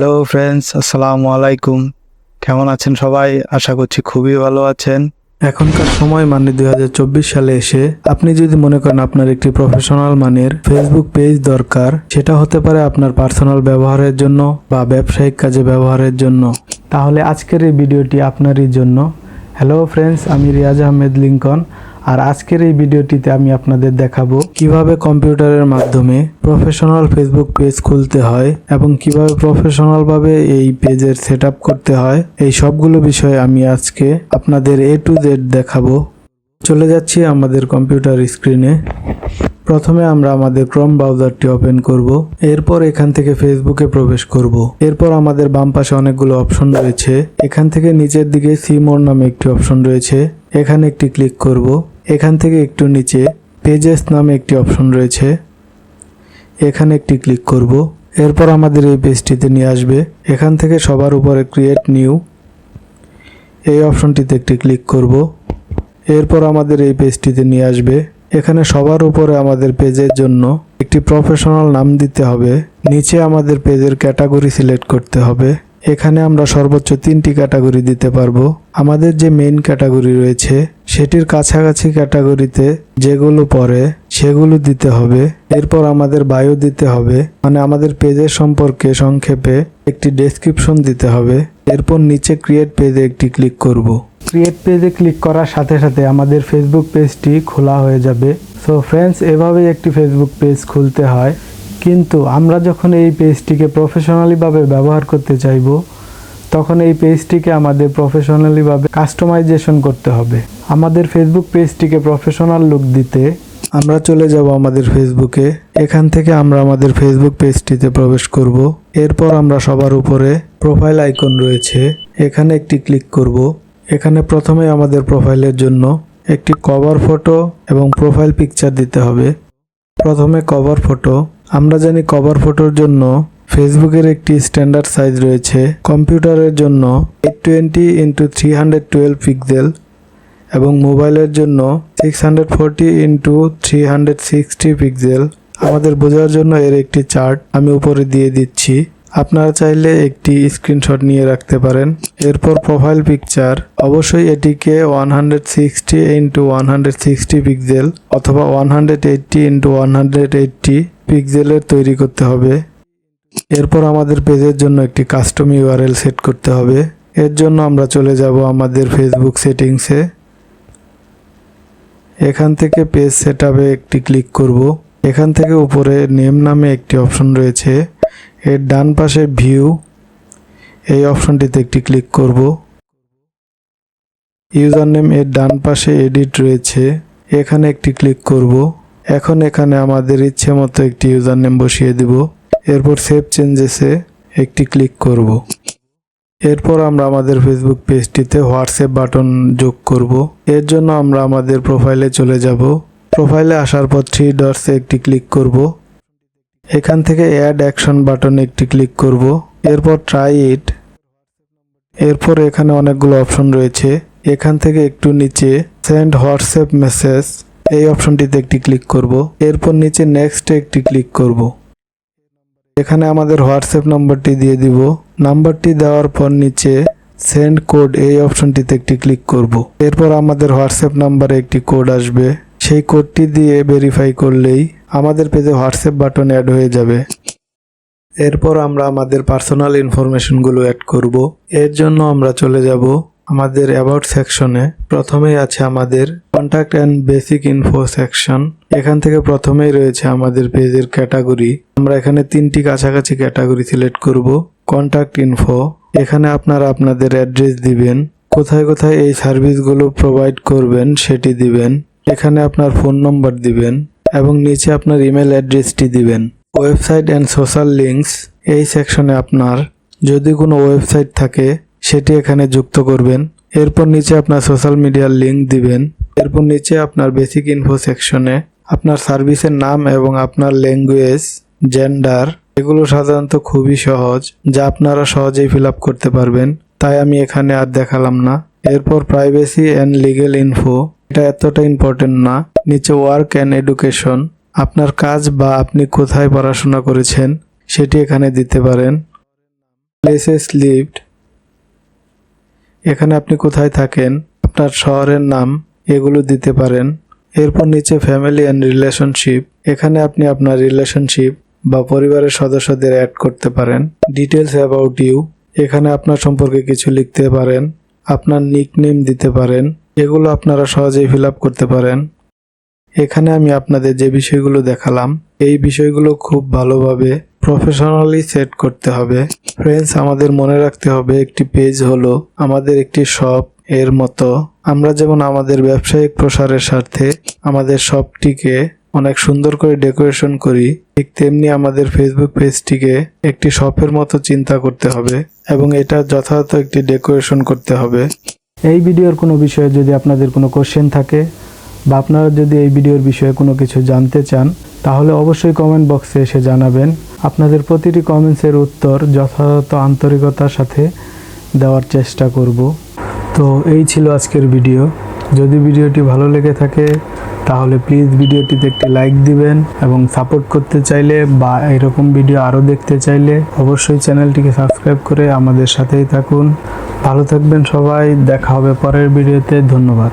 Hello friends আসসালামু আলাইকুম কেমন আছেন সবাই? আশা করছি খুবই ভালো আছেন। এখনকার সময় মানে দু হাজার চব্বিশ সালে এসে আপনি যদি মনে করেন আপনার একটি প্রফেশনাল মানের ফেসবুক পেজ দরকার, সেটা হতে পারে আপনার পার্সোনাল ব্যবহারের জন্য বা ব্যবসায়িক কাজে ব্যবহারের জন্য। তাহলে আজকের এই ভিডিওটি আপনারই জন্য। হ্যালো ফ্রেন্ডস আমি রিয়াজ আহমেদ লিঙ্কন। আর আজকের এই ভিডিওটিতে আমি আপনাদের দেখাবো কীভাবে কম্পিউটারের মাধ্যমে প্রফেশনাল ফেসবুক পেজ খুলতে হয় এবং কীভাবে প্রফেশনাল ভাবে এই পেজের সেট করতে হয়। এই সবগুলো বিষয়ে আমি আজকে আপনাদের এ টু জেড দেখাবো। চলে যাচ্ছি আমাদের কম্পিউটার স্ক্রিনে প্রথমে আমরা আমাদের ক্রম ব্রাউজারটি ওপেন করব। এরপর এখান থেকে ফেসবুকে প্রবেশ করব। এরপর আমাদের বাম পাশে অনেকগুলো অপশন রয়েছে। এখান থেকে নিচের দিকে সিমোর নামে একটি অপশন রয়েছে। এখানে একটি ক্লিক করব। এখান থেকে একটু নিচে পেজেস নামে একটি অপশন রয়েছে। এখানে একটি ক্লিক করব। এরপর আমাদের এই পেজটিতে নিয়ে আসবে। এখান থেকে সবার উপরে ক্রিয়েট নিউ এই অপশনটিতে একটি ক্লিক করব। এরপর আমাদের এই পেজটিতে নিয়ে আসবে। এখানে সবার উপরে আমাদের পেজের জন্য একটি প্রফেশনাল নাম দিতে হবে। নিচে আমাদের পেজের ক্যাটাগরি সিলেক্ট করতে হবে। এখানে আমরা সর্বোচ্চ তিনটি ক্যাটাগরি দিতে পারব। আমাদের যে মেইন ক্যাটাগরি রয়েছে সেটির কাছাকাছি ক্যাটাগরিতে যেগুলো পড়ে, সেগুলো দিতে হবে। এরপর আমাদের বায়ো দিতে হবে। মানে আমাদের পেজের সম্পর্কে সংক্ষেপে একটি ডেসক্রিপশন দিতে হবে। এরপর নিচে ক্রিয়েট পেজে একটি ক্লিক করব। ক্রিয়েট পেজে ক্লিক করার সাথে সাথে আমাদের ফেসবুক পেজটি খোলা হয়ে যাবে। সো ফ্রেন্ডস এভাবেই একটি ফেসবুক পেজ খুলতে হয়। কিন্তু আমরা যখন এই পেজটিকে প্রফেশনালিভাবে ব্যবহার করতে চাইব তখন এই পেজটিকে আমাদের প্রফেশনালিভাবে কাস্টমাইজেশন করতে হবে। আমাদের ফেসবুক পেজটিকে প্রফেশনাল লুক দিতে আমরা চলে যাব আমাদের ফেসবুকে এখান থেকে আমরা আমাদের ফেসবুক পেজটিতে প্রবেশ করব। এরপর আমরা সবার উপরে প্রোফাইল আইকন রয়েছে। এখানে একটি ক্লিক করব। এখানে প্রথমে আমাদের প্রোফাইলের জন্য একটি কভার ফটো এবং প্রোফাইল পিকচার দিতে হবে। প্রথমে কভার ফটো আমরা জানি কভার ফটোর জন্য ফেসবুকের একটি স্ট্যান্ডার্ড সাইজ রয়েছে। কম্পিউটারের জন্য eight twenty into three hundred twelve pixel এবং মোবাইলের জন্য six hundred forty into three hundred sixty pixel. আমাদের বোঝার জন্য এর একটি চার্ট আমি উপরে দিয়ে দিচ্ছি। আপনারা চাইলে একটি স্ক্রিনশট নিয়ে রাখতে পারেন। এরপর প্রোফাইল পিকচার। অবশ্যই এটিকে one hundred sixty into one hundred sixty pixel অথবা one hundred eighty into one hundred eighty পিক্সেলের তৈরি করতে হবে। এরপর আমাদের পেজের জন্য একটি কাস্টম ইউআরএল সেট করতে হবে। এর জন্য আমরা চলে যাব আমাদের ফেসবুক সেটিংসে এখান থেকে পেজ সেট একটি ক্লিক করব। এখান থেকে উপরে নেম নামে একটি অপশন রয়েছে। এর ডান পাশে ভিউ এই অপশনটিতে একটি ক্লিক করব। ইউজার নেম এর ডান পাশে এডিট রয়েছে। এখানে একটি ক্লিক করব। এখন এখানে আমাদের ইচ্ছে মতো একটি ইউজার নেম বসিয়ে দিব। এরপর সেভ চেঞ্জেসে একটি ক্লিক করব। এরপর আমরা আমাদের ফেসবুক পেজটিতে হোয়াটসঅ্যাপ বাটন যোগ করব। এর জন্য আমরা আমাদের প্রোফাইলে চলে যাব। প্রোফাইলে আসার পর থ্রি ডটসে একটি ক্লিক করব। এখান থেকে অ্যাড অ্যাকশন বাটনে একটি ক্লিক করব। এরপর ট্রাই ইট এরপর এখানে অনেকগুলো অপশন রয়েছে। এখান থেকে একটু নিচে সেন্ড হোয়াটসঅ্যাপ মেসেজ এই অপশনটিতে একটি ক্লিক করব। এরপর নিচে নেক্সটে একটি ক্লিক করব। এখানে আমাদের হোয়াটসঅ্যাপ নাম্বারটি দিয়ে দিব। নাম্বারটি দেওয়ার পর নিচে সেন্ড কোড এই অপশনটিতে একটি ক্লিক করব। এরপর আমাদের হোয়াটসঅ্যাপ নাম্বারে একটি কোড আসবে। সেই কোডটি দিয়ে ভেরিফাই করলেই আমাদের পেজে হোয়াটসঅ্যাপ বাটন অ্যাড হয়ে যাবে। এরপর আমরা আমাদের পার্সোনাল ইনফরমেশনগুলো অ্যাড করব। এর জন্য আমরা চলে যাব আমাদের অ্যাবাউট সেকশনে প্রথমেই আছে আমাদের contact and basic info section এখান থেকে প্রথমেই রয়েছে আমাদের পেজের ক্যাটাগরি আমরা এখানে তিনটি কাছাকাছি ক্যাটাগরি সিলেক্ট করব কন্ট্যাক্ট ইনফো এখানে আপনারা আপনাদের অ্যাড্রেস দিবেন, কোথায় কোথায় এই সার্ভিসগুলো প্রোভাইড করবেন সেটি দিবেন, এখানে আপনার ফোন নম্বর দিবেন, এবং নিচে আপনার ইমেল অ্যাড্রেসটি দিবেন। ওয়েবসাইট অ্যান্ড সোশ্যাল লিঙ্কস এই সেকশনে আপনার যদি কোনো ওয়েবসাইট থাকে সেটি এখানে যুক্ত করবেন। এরপর নিচে আপনার সোশ্যাল মিডিয়ার লিঙ্ক দিবেন। এরপর নিচে আপনার বেসিক ইনফো সেকশনে আপনার সার্ভিসের নাম এবং আপনার ল্যাঙ্গুয়েজ জেন্ডার এগুলো সাধারণত খুবই সহজ, যা আপনারা সহজেই ফিল করতে পারবেন। তাই আমি এখানে আর দেখালাম না। এরপর প্রাইভেসি অ্যান্ড লিগেল ইনফো এটা এতটা ইম্পর্টেন্ট না। নিচে ওয়ার্ক অ্যান্ড এডুকেশন আপনার কাজ বা আপনি কোথায় পড়াশোনা করেছেন, সেটি এখানে দিতে পারেন। প্লেসেস লিভড এখানে আপনি কোথায় থাকেন, আপনার শহরের নাম, এগুলো দিতে পারেন। এরপর নিচে ফ্যামিলি অ্যান্ড রিলেশনশিপ এখানে আপনি আপনার রিলেশনশিপ বা পরিবারের সদস্যদের অ্যাড করতে পারেন। ডিটেলস অ্যাবাউট ইউ এখানে আপনার সম্পর্কে কিছু লিখতে পারেন। আপনার নিকনেম দিতে পারেন। এগুলো আপনারা সহজেই ফিল করতে পারেন। এখানে আমি আপনাদের যে বিষয়গুলো দেখালাম, এই বিষয়গুলো খুব ভালোভাবে প্রফেশনালি সেট করতে হবে। ফ্রেন্ডস আমাদের মনে রাখতে হবে একটি পেজ হলো আমাদের একটি শপ এর মতো। আমরা যেমন আমাদের ব্যবসায়িক প্রসারের স্বার্থে আমাদের শপটিকে অনেক সুন্দর করে ডেকোরেশন করি, ঠিক তেমনি আমাদের ফেসবুক পেজটিকে একটি শপের মতো চিন্তা করতে হবে এবং এটা যথাযথ একটি ডেকোরেশন করতে হবে। এই ভিডিওর কোনো বিষয়ে যদি আপনাদের কোনো কোশ্চেন থাকে বা আপনারা যদি এই ভিডিওর বিষয়ে কোনো কিছু জানতে চান তাহলে অবশ্যই কমেন্ট বক্সে এসে জানাবেন। আপনাদের প্রতিটি কমেন্টসের উত্তর যথাযথ আন্তরিকতার সাথে দেওয়ার চেষ্টা করব। তো এই ছিল আজকের ভিডিও যদি ভিডিওটি ভালো লেগে থাকে, তাহলে প্লিজ ভিডিওটিতে একটি লাইক দিবেন এবং সাপোর্ট করতে চাইলে বা এরকম ভিডিও আরও দেখতে চাইলে অবশ্যই চ্যানেলটিকে সাবস্ক্রাইব করে আমাদের সাথেই থাকুন। ভালো থাকবেন সবাই, দেখা হবে পরের ভিডিওতে ধন্যবাদ।